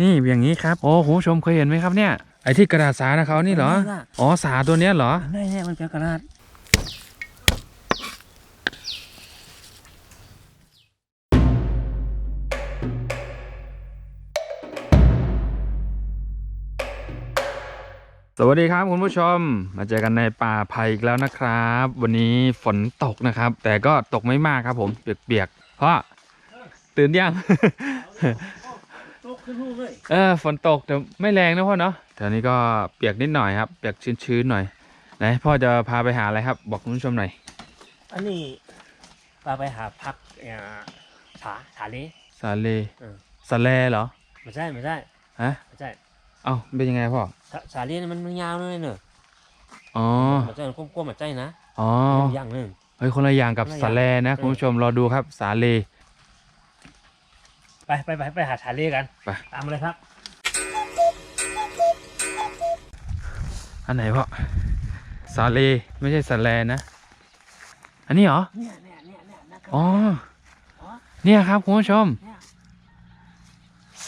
นี่อย่างนี้ครับ โอ้คุณผู้ชมเคยเห็นไหมครับเนี่ย ไอ้ที่กระดาษสานะเขานี่เหรอ อ๋อสาตัวเนี้ยเหรอนี่เนี่ยมันเป็นกระดาษสวัสดีครับคุณผู้ชมมาเจอกันในป่าไผ่อีกแล้วนะครับ วันนี้ฝนตกนะครับ แต่ก็ตกไม่มากครับผมเปียกๆเพราะตื่นยังตกขึ้นรูป เลยเออฝนตกแต่ไม่แรงนะพ่อเนาะแถวนี้ก็เปียกนิดหน่อยครับ เปียกชื้นๆหน่อยไหนพ่อจะพาไปหาอะไรครับ บอกคุณผู้ชมหน่อยอันนี้ปลาไปหาพักเอ่อฉาฉาเลสาเลเออสาเลเหรอไม่ใช่ไม่ใช่ฮะไม่ใช่เอ้าเป็นยังไงพ่อฉาฉาเลนี่มันมันยาวเลยเนอะอ๋อมันจะกลมๆมันใจนะอ๋ออย่างหนึ่งเฮ้ยคนละอย่างกับคนละอย่างสาเลนะเออคุณผู้ชมรอดูครับสาเล ไปไปไปไปหาฉาเลกันไป ตามมาเลยครับ อันไหนพ่อสาเลไม่ใช่สาแลนะ อันนี้เหรอ เนี่ยเนี่ยเนี่ยเนี่ยนะอ๋ออ๋อ เนี่ยครับคุณผู้ชม เนี่ย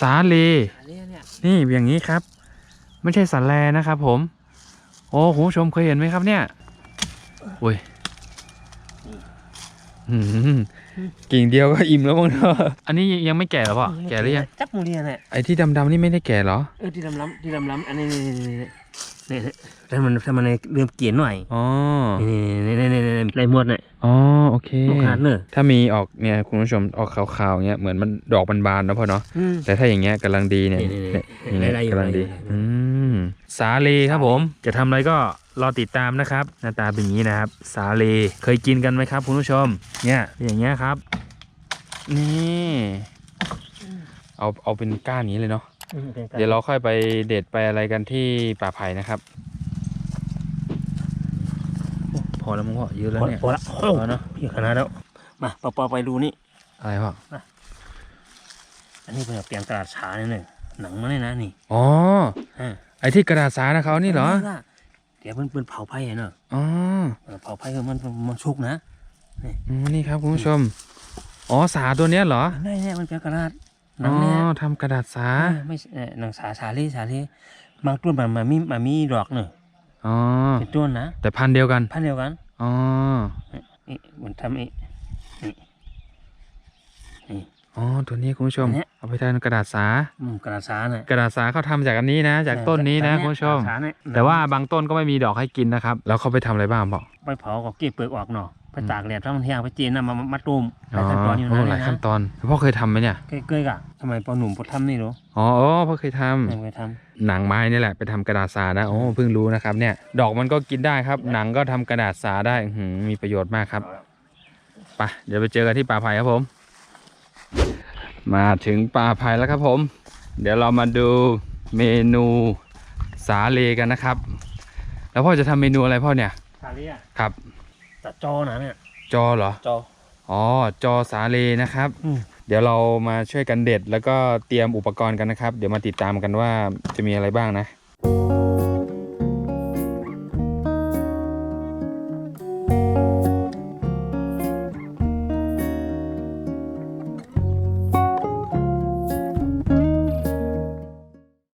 สาเลฉาเลเนี่ยนี่อย่างนี้ครับ ไม่ใช่สาแลนะครับผม โอ้คุณผู้ชมเคยเห็นไหมครับเนี่ยอุ้ย หืมกิ่งเดียวก็อิ่มแล้วมั้งเนาะอันนี้ยังไม่แก่เหรอพ่อแก่หรือยังจับมือเรียนเนี่ยไอ้ที่ดำๆนี่ไม่ได้แก่เหรอเออที่ลำล้ำที่ลำล้ำอันนี้นี่นี่ นี่นี่นี่ถ้ามันถ้ามันเริ่มเกียนหน่อยอ๋อนี่นี่นี่นี่นี่นี่ไรหมดเนี่ยอ๋อโอเคลูกค้าเนอะถ้ามีออกเนี่ยคุณผู้ชมออกขาวๆเงี้ยเหมือนมันดอกบานๆนะพ่อเนาะอืมแต่ถ้าอย่างเงี้ยกำลังดีเนี่ยนี่ๆๆเนี่ยอย่างเงี้ยไล่ๆอยู่กำลังดีไล่ๆอยู่อืมสาเลครับผม จะทำอะไรก็รอติดตามนะครับหน้าตาเป็นอย่างนี้นะครับ สาเลเคยกินกันไหมครับคุณผู้ชม เนี่ยอย่างเงี้ยครับ นี่ เอาเอาเป็นก้านนี้เลยเนาะอืม เป็นการเดี๋ยวเราค่อยไปเด็ดไปอะไรกันที่ป่าไผ่นะครับโอ้พอแล้วมั้งพ่อเยอะแล้วเนี่ยพอละพอเนาะพี่ขนาดแล้ว มาปอปอไปดูนี่ อะไรพ่ออันนี้เป็นแบบเปลี่ยนกระดาษฉาเนี่ยหนึ่งหนังมันเลยนะนี่ อ๋ออ่าไอ้ที่กระดาษสานะเขานี่เหรอล่ะเดี๋ยวมันเป็นเผาไผ่อะเนอะอ๋อเออเผาไผ่คือมันมันชุกนะอืมนี่ครับคุณผู้ชม อ๋อสาตัวเนี้ยเหรอ นี่เนี่ยมันเป็นกระดาษหนั อ๋งอเนี่ยทำกระดาษสาเออไม่ใช่เอ่อหนังฉาฉาเล่ฉาเล่บางต้นมันมันมีมันมีดอกเนอะอ๋อเป็นต้นนะแต่พันธุ์เดียวกัน พันธุ์เดียวกันอ๋อนี่มันทำอีนี่อ๋อตัวนี้คุณผู้ชมอันเนี้ยเอาไปทำกระดาษสาอืมกระดาษฉาเนี่ยกระดาษสาเขาทำจากอันนี้นะ จากต้นนี้นะคุณผู้ชมกระดาษฉาเนี่ยแต่ว่าบางต้นก็ไม่มีดอกให้กินนะครับ แล้วเขาไปทำอะไรบ้างบอกไปเผากับเก็บเปลือกออกเนาะ ไปตากแดดถ้ามันแห้งไปจีนนะมามามาตุ้มหอ๋ลาอยขั้นตอนอยู่โอ้นะหลายเนี่ยขั้นนะตอนพ่อเคยทำไหมเนี่ยเกยๆกะทำไมปอหนุ่มปอทำนี่รู้อ๋อโอ้พ่อเคยทำไม่เคยทหนังไม้นี่แหละไปทำกระดาษสานะโอ้เพิ่งรู้นะครับเนี่ย ดอกมันก็กินได้ครับ หนังก็ทำกระดาษสาได้อื้อหือมีประโยชน์มากครับไปเดี๋ยวไปเจอกันที่ป่าไผ่ครับผม มาถึงป่าไผ่แล้วครับผม เดี๋ยวเรามาดูเมนูสาเลกันนะครับ แล้วพ่อจะทำเมนูอะไรพ่อเนี่ยำชาเลียครับ ตัดจอนะเนี่ยจอเหรอ จอ อ๋อ จอสาเลนะครับ อืม เดี๋ยวเรามาช่วยกันเด็ด แล้วก็เตรียมอุปกรณ์กันนะครับ เดี๋ยวมาติดตามกันว่าจะมีอะไรบ้างนะ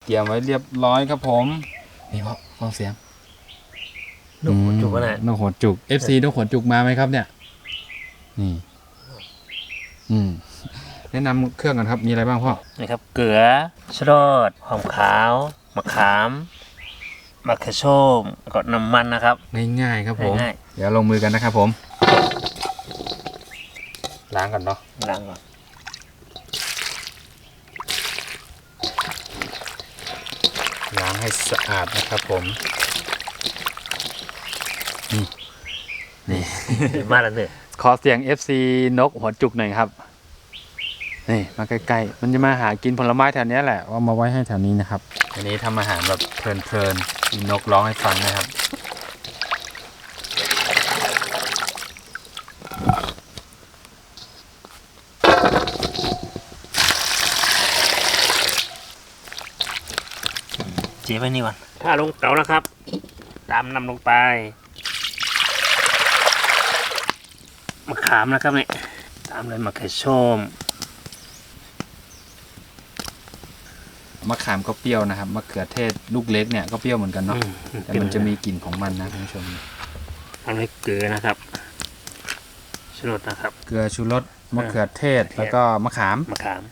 เตรียมไว้เรียบร้อยครับผม นี่พ่อฟังเสียง นกหัวจุกอะนะ นกหัวจุก FC นกหัวจุกมาไหมครับ เนี่ย นี่ อืม แนะนำเครื่องกันครับ มีอะไรบ้างพ่อนะครับ เกลือชะรอดหอมขาวมะขามมะเขือส้มแล้วก็น้ำมันนะครับ ง่ายๆครับผมง่ายเดี๋ยวลงมือกันนะครับผมล้างก่อนเนาะๆล้างก่อนล้างให้สะอาดนะครับผม มาแล้วเนี่ยขอเสียง FC นกหัวจุกหน่อยครับ นี่มาใกล้ๆ มันจะมาหากินผลไม้แถวเนี้ยแหละว่ามาไว้ให้แถวนี้นะครับ อันนี้ทำอาหารแบบเพลินๆมีนกร้องให้ฟังนะครับ เจ๊ไปนี่ก่อนถ้าลงเตานะครับ ตามนำลงไป มะขามนะครับเนี่ยตามเลยมะเขือส้มมะขามก็เปรี้ยวนะครับมะเขือเทศลูกเล็กเนี่ยก็เปรี้ยวเหมือนกันเนาะอืมแต่มันจะมีกลิ่นของมันนะคุณผู้ชมทำให้เกลือนะครับชรสนะครับ เกลือชูรสมะเขือเทศแล้วก็มะขามมะขาม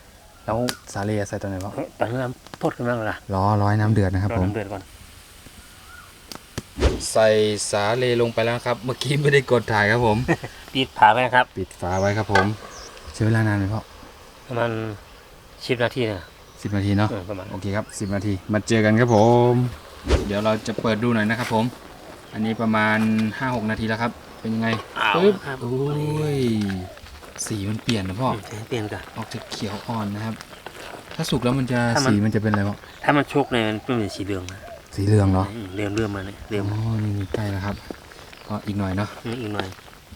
แล้วสาลีใส่ตัวไหนบ้างตอนนี้น้ำโทษกันบ้างล่ะรอร้อยน้ำเดือดนะครับรอผมน้ำเดือดก่อน ใส่สาเลลงไปแล้วครับ เมื่อกี้ไม่ได้กดถ่ายครับผม ปิดผาไว้นะครับ ปิดฝาไว้ครับผมใช้เวลานานไหมพ่อประมาณสิบนาทีนะสิบนาทีเนาะเออประมาณโอเคครับสิบนาทีมาเจอกันครับผม เดี๋ยวเราจะเปิดดูหน่อยนะครับผม อันนี้ประมาณห้าหกนาทีแล้วครับ เป็นยังไงอ้าวปึ๊บครับโอ้ยสีมันเปลี่ยนนะพ่ออืมเปลี่ยนกันออกจากเขียวอ่อนนะครับ ถ้าสุกแล้วมันจะถ้ามัน สีมันจะเป็นอะไรพ่อถ้ามันชุกเนี่ยมันเป็นสีเหลืองนะ สีเหลืองเนาะอืมเหลืองเรื่อมมาเนี่ยเหลืองอ๋อนี่นี่ใกล้แล้วครับ ก็อีกหน่อยเนาะอืมอีกหน่อย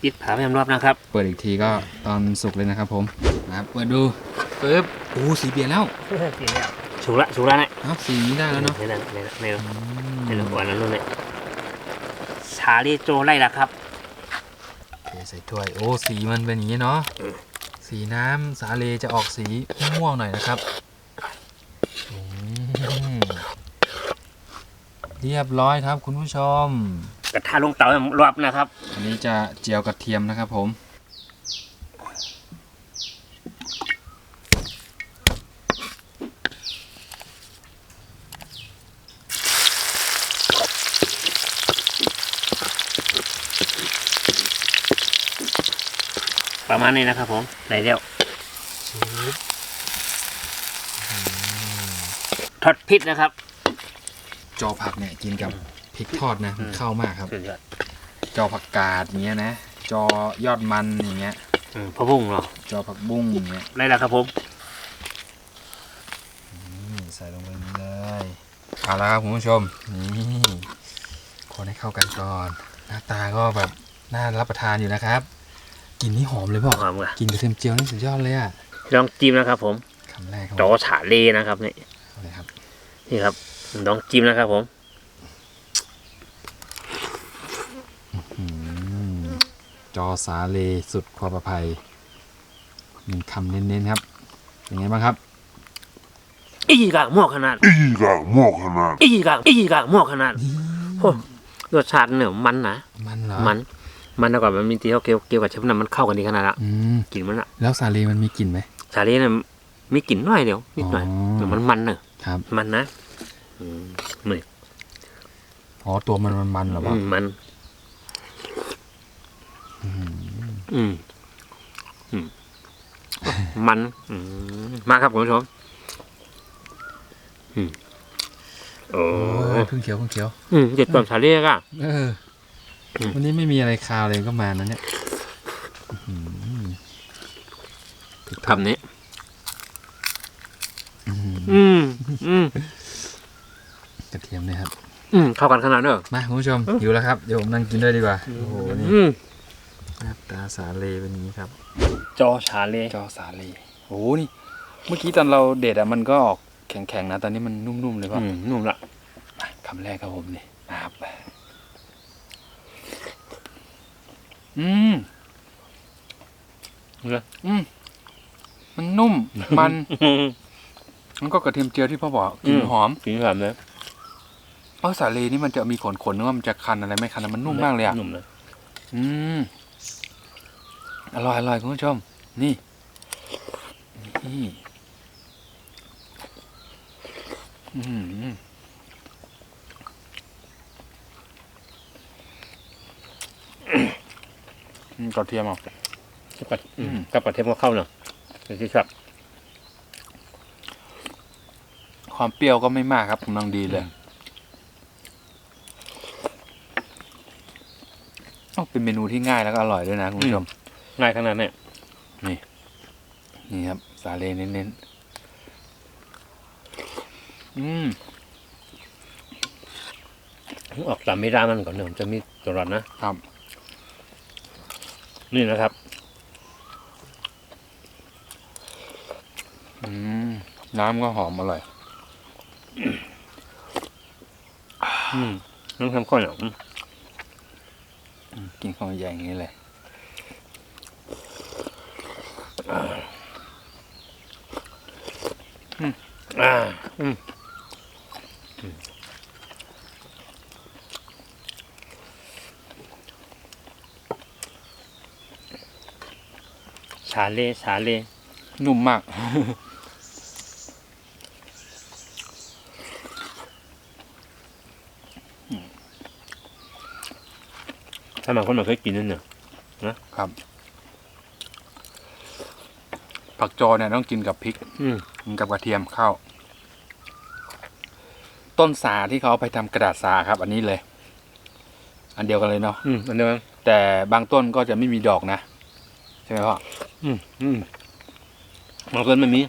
ปิดผาไว้รอบนะครับ เปิดอีกทีก็ตอนสุกเลยนะครับ ผมนะครับเปิดดูปึ๊บโอ้สีเปลี่ยนแล้วชุกละชุกละเนี่ยอ้าวสีนี้ได้แล้วเนาะในนั้นในนั้นในนั้นอืมในนั้นก่อนนั้นนู่นเนี่ยชาลีโจไล่ละครับเทใส่ถ้วยโอ้สีมันเป็นอย่างนี้เนาะเออสีน้ำสาเลจะออกสีม่วงหน่อยนะครับอืม เรียบร้อยครับคุณผู้ชม กระทะลงเตาให้รอบนะครับ อันนี้จะเจียวกระเทียมนะครับผม ประมาณนี้นะครับผมได้แล้วทอดพริกนะครับจ อผักเนี่ย กินกับพริกทอดนะมันอืมเข้ามากครับ สุดยอดจอผักกาดอย่างเงี้ยนะ จอยอดมันอย่างเงี้ย อืมพะบุ้งเนาะจอผักบุ้งอย่างเงี้ยได้แล้วครับผมนี่ใส่ลงไปเลยเอาละครับคุณผู้ชมนี่คนให้เข้ากันก่อน หน้าตาก็แบบน่ารับประทานอยู่นะครับกลิ่นนี่หอมเลยพ่อหอมกะกลินกระเทียมเจียวนี่สุดยอดเลยอะลองจิ้มนะครับผมคำแรกครับโจฉาเลนะครับนี่เอาเลยครับ นี่ครับ ลองจิ้มนะครับผมอืมจอสาเลสุดความประภัยหนึ่งคำเน้นๆครับเป็นไงบ้างครับ อีกากหม้อขนาด อีกอะหมอกขนาด อีกากอีกากหม้อขนาดโอ้รสชาติเนี่ยมันนะมันเหรอมัน มันแล้วก่อนมันมีตีเขาเกี่ยวเกี่ยวกับเชฟน้ำมันเข้ากันดีขนาดละอืมกลิ่นมันอะแล้วสาเลมันมีกลิ่นไหมชาลีเนี่ยมีกลิ่นน้อยเดียวนิดหน่อยอ๋อแต่มันมันเนอะครับมันนะอืม นี่อ๋อตัวมันมันมันเหรออืวะมมันอืมอืมมันอืมมาครับคุณผู้ชมอืมโอ้โอ้ยเพิ่งเขียวเพิ่งเขียว อืมเด็ดก่อนชาลีก็เอออมวันนี้ไม่มีอะไรคาวเลยก็มานะเนี่ยอื้อหือพริกทอดคำนี้ อื้อหืออืมอืม กระเทียมเนี่ยครับ อืมเข้ากันขนาดเนอะมาคุณผู้ชมหิวแล้วครับเดี๋ยวผมนั่งกินด้วยดีกว่า โอ้โหนี่อืมหน้าตาสาเลเป็นอย่างนี้ครับ จอชาลีจอสาเลโอ้โหนี่ เมื่อกี้ตอนเราเด็ดอะมันก็ออกแข็งๆนะ ตอนนี้มันนุ่มๆเลยพ่ออืมนุ่มละมาคำแรกครับผมนี่นะครับอืมเหรออืมมันนุ่ม มัน มันก็กระเทียมเจียวที่พ่อบอกกลิ่นหอม กินแบบนี้ เพราะสาลีนี่มันจะมีขนๆนึกว่ามันจะคันอะไรไม่คันนะมันนุ่มมากเลยอะนุ่มเลยอืมอร่อยอร่อยคุณผู้ชม นี่นี่อืมอืมกระเทียมอะกับกระอืมอืมกับกระเทียมก็เข้าเนาะเป็นที่ชอบความเปรี้ยวก็ไม่มากครับกำลังดีเลยโอ้ เป็นเมนูที่ง่ายแล้วก็อร่อยด้วยนะคุณผู้ชมง่ายขนาดนี้นี่ครับ สาเลเน้นๆอืมออกตามไม่ได้มันก่อนเนอะมันจะมีตลอดนะครับ นี่นะครับ อืม น้ำก็หอมอร่อย อืมน้ำเข้มข้นอะอืม กินข้าวใหญ่อย่างนี้เลยอืมอ่าอืมอืมชาเล่ชาเล่นุ่มมาก ถ้าบางคนไม่เคยกินนั่นเนี่ยครับ ผักจอเนี่ยต้องกินกับพริก อืมกินกับกระเทียมข้าวต้นสาที่เขาเอาไปทำกระดาษสาครับ อันนี้เลย อันเดียวกันเลยเนาะอืมอันเดียวกันแต่บางต้นก็จะไม่มีดอกนะ ใช่ไหมพ่ออืมอืมบางคนไม่มี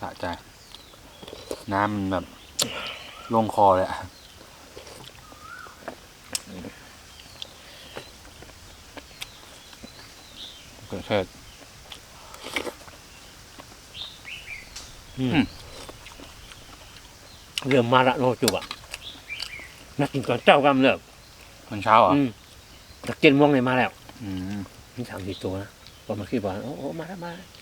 สะใจ น้ำมันแบบ ลงคอเลยอะเกิดเชิดอืมเริ่มมาละโนจุบอะนักกินก่อนเจ้ากำเริ่มมันเช้าเหรออืมนักเก็นม่วงเลยมาแล้ว อืมมีสามสี่ตัวนะพอมาคิดว่าโอ้โอ้มาแล้วมาแล้วอ่า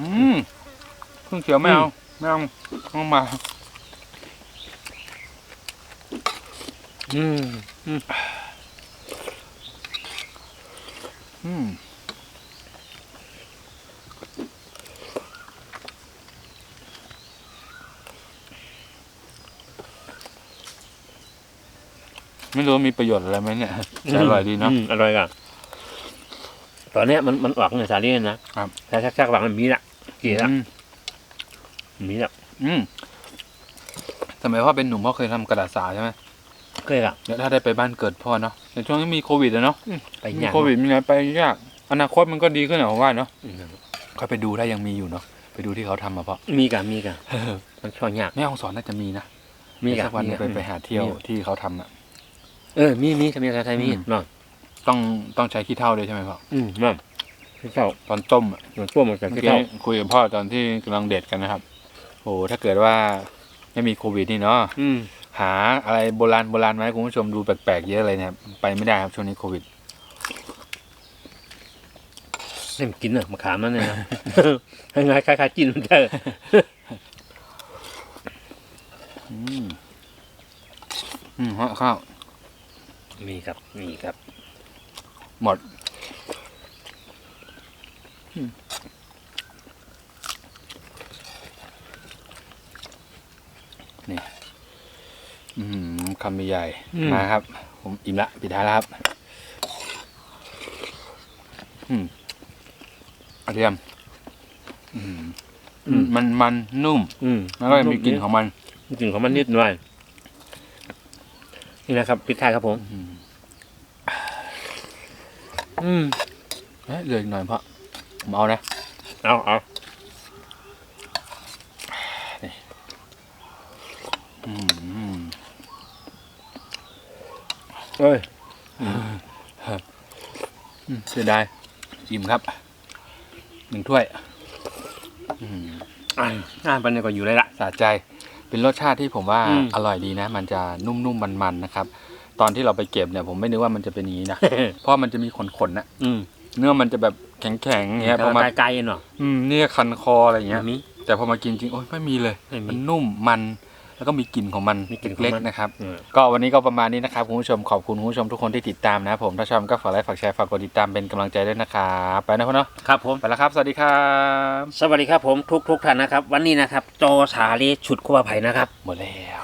อืมเครื่องเขียวไม่เอาไม่เอาต้องมาอืมอืมไม่รู้มีประโยชน์อะไรไหมเนี่ยแต่อร่อยดีเนาะ อร่อยกัน อนเนี้ยมันมันออกในสาลี่นะครับ แต่ชักชักๆหวังมันมีละกี่ละอืมมีละอืมสมัยพ่อเป็นหนุ่มพ่อเคยทำกระดาษสาใช่ไหมเคยละเดี๋ยวถ้าได้ไปบ้านเกิดพ่อเนาะในช่วงที่มีโควิดอะเนาะไปย่างโควิดมีอะไรไปยาก อนาคตมันก็ดีขึ้นอะผมว่าเนาะอืมค่อยไปดูถ้ายังมีอยู่เนาะไปดูที่เขาทำมาพ่อมีกันมีกันมันชอบยากแม่ของสอนน่าจะมีนะมีกัสักวันหนึ่งไปมีไปหาเที่ยวมีที่เขาทำอะเออมีมีทำยังไงไทยมีอืมเนาะ ต้องต้องใช้ขี้เถ้าด้วยใช่ไหมพ่ออืมนั่นที่เจ้าตอนต้มอะเหมือนตัวมันจะเมื่อที่กี้เจ้าคุยกับพ่อตอนที่กำลังเด็ดกันนะครับโอ้ถ้าเกิดว่าไม่มีโควิดนี่เนาะอืมหาอะไรโบราณโบราณมาให้คุณผู้ชมดูแปลกๆเยอะเลยนะครับไปไม่ได้ครับช่วงนี้โควิดเล่มกินเนอะมะขามนั่นเลยนะยังไงคล้ายๆกินมันเถอะอืมอืมฮะข้าวมีครับมีครับ หมดอืมนี่อืมคำใหญ่ๆมาครับ ผมอิ่มละปิดท้ายแล้วครับอืมกระเทียมอืมมันมันนุ่มอืมแล้วก็มีกลิ่นของมันมีกลิ่นของมันนิดหน่อย นี่นะครับปิดท้ายครับผม อืมอืมเอ๊ะเหลืออีกหน่อยเพราะผมเอานะ เอาเอาอืมเอ้ยอืมเสียดายอิ่มครับ หนึ่งถ้วย อืม อ่านอ่านไปเนี่ยก็อยู่เลยละ สะใจ เป็นรสชาติที่ผมว่าอืม อร่อยดีนะ มันจะนุ่มๆ มันๆ นะครับ ตอนที่เราไปเก็บเนี่ยผมไม่นึกว่ามันจะเป็นอย่างนี้นะ เพราะมันจะมีขนๆนะอืมเนื้อมันจะแบบแข็งๆอย่างเงี้ยพอมาไกลๆเนาะอืมเนี่ยคันคออะไรอย่างเงี้ยมีแต่พอมากินจริงโอ้ยไม่มีเลยไม่มีมันนุ่มมันแล้วก็มีกลิ่นของมันมีกลิ่นของเล็กมันๆนะครับเออก็วันนี้ก็ประมาณนี้นะครับคุณผู้ชมขอบคุณคุณผู้ชมทุกคนที่ติดตามนะครับผมถ้าชอบก็ฝากไลค์ฝากแชร์ฝากกดติดตามเป็นกำลังใจด้วยนะครับไปนะพ่อเนาะครับผมไปแล้วครับ สวัสดีครับ สวัสดีครับผมทุกทุกๆท่านนะครับ วันนี้นะครับจอสาลีฉุดคู่ไผ่นะครับ หมดแล้ว